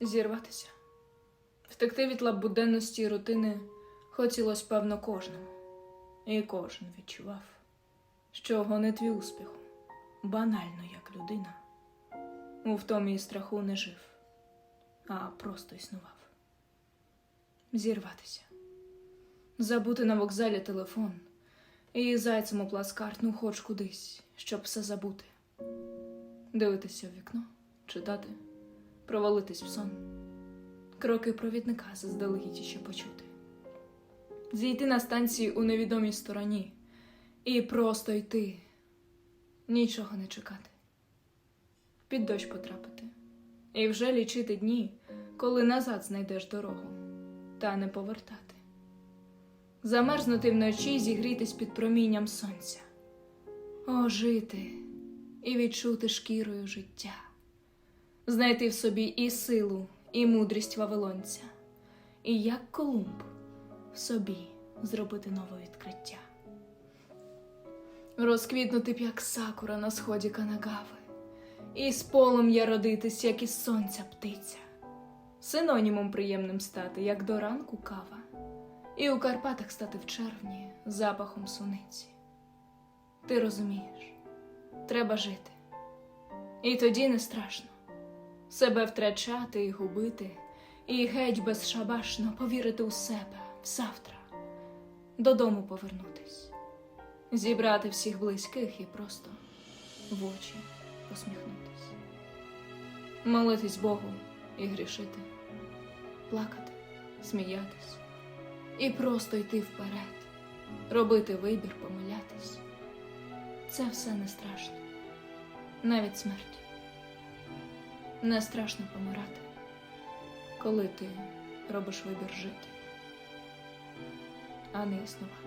Зірватися. Втекти від лап буденності і рутини хотілося, певно, кожному. І кожен відчував, що гонитві успіху, банально як людина, у втомі і страху не жив, а просто існував. Зірватися. Забути на вокзалі телефон і зайцем у плацкарт, ну хоч кудись, щоб все забути. Дивитися в вікно, читати, провалитись в сон, кроки провідника заздалегідь ще почути, зійти на станції у невідомій стороні і просто йти, нічого не чекати, під дощ потрапити, і вже лічити дні, коли назад знайдеш дорогу, та не повертати. Замерзнути вночі зігрітись під промінням сонця, ожити і відчути шкірою життя, знайти в собі і силу, і мудрість вавилонця, і як Колумб в собі зробити нове відкриття. Розквітнути б, як сакура на сході Канагави, і з полум'я родитись, як із сонця птиця, синонімом приємним стати, як до ранку кава, і у Карпатах стати в червні запахом суниці. Ти розумієш, треба жити. І тоді не страшно себе втрачати і губити, і геть безшабашно повірити у себе завтра, додому повернутись, зібрати всіх близьких і просто в очі посміхнутись, молитись Богу і грішити, плакати, сміятись і просто йти вперед, робити вибір, помилятись. Це все не страшно, навіть смерть. Не страшно помирати, коли ти робиш вибір жити, а не існувати.